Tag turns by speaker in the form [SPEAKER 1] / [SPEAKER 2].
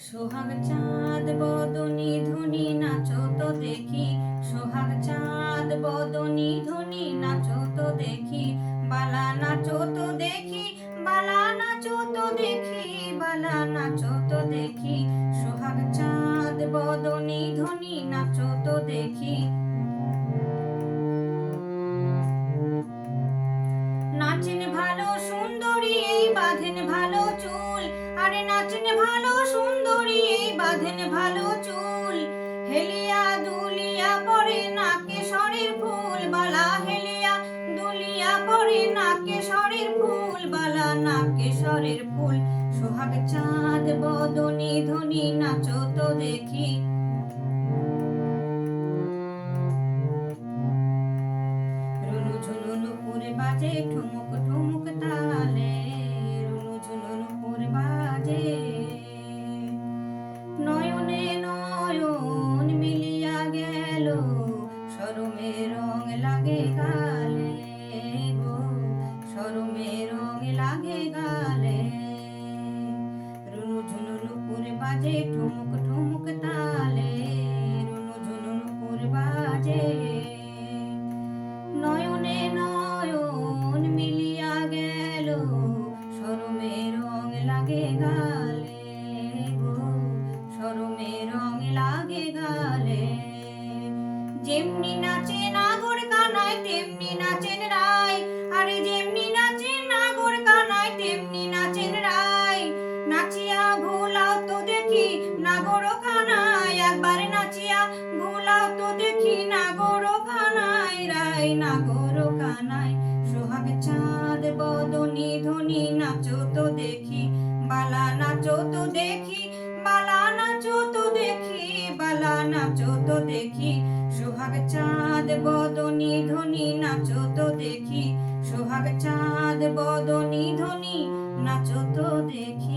[SPEAKER 1] সোহাগ চাঁদ, বদনি ধনি, নাচো তো দেখি। সোহাগ চাঁদ, বদনি ধনি, নাচো তো দেখি। বালা নাচো তো দেখি, বালা নাচো তো দেখি, বালা নাচো তো দেখি। সোহাগ চাঁদ, বদনি ধনি, নাচো তো দেখি। নাচেন ভালো ভালো আরে নাচেন ভালো সুন্দরী, বাঁধেন ভালো চুল। হেলিয়া দুলিয়া পরে নাকে শরীর ফুল, বালা হেলিয়া দুলিয়া পরে নাকে শরীর ফুল, বালা নাকে শরীর ফুল। সোহাগ চাঁদ বদনি ধনি, নাচো তো দেখি। সরমে রং লাগে গালে রুনু বাজে ঠুমুক ঠুমুক রুনু বাজে নয়নে মিলিয়া গেল সরমে লাগে গালে সরমে লাগে গালে। যেমনি নাচে নাগর কানায়, তেমনি নাগর খানায় একবার নাচিয়া ভোলাও তো দেখি নাগর খানায় রায় নাগর খানায় সোহাগ চাঁদ বদনি ধনি নাচো তো দেখি, বালা নাচো তো দেখি, বালা নাচো তো দেখি, বালা নাচো তো দেখি। সোহাগ চাঁদ বদনি ধনি নাচো তো দেখি সোহাগ চাঁদ বদনি ধনি নাচো তো দেখি।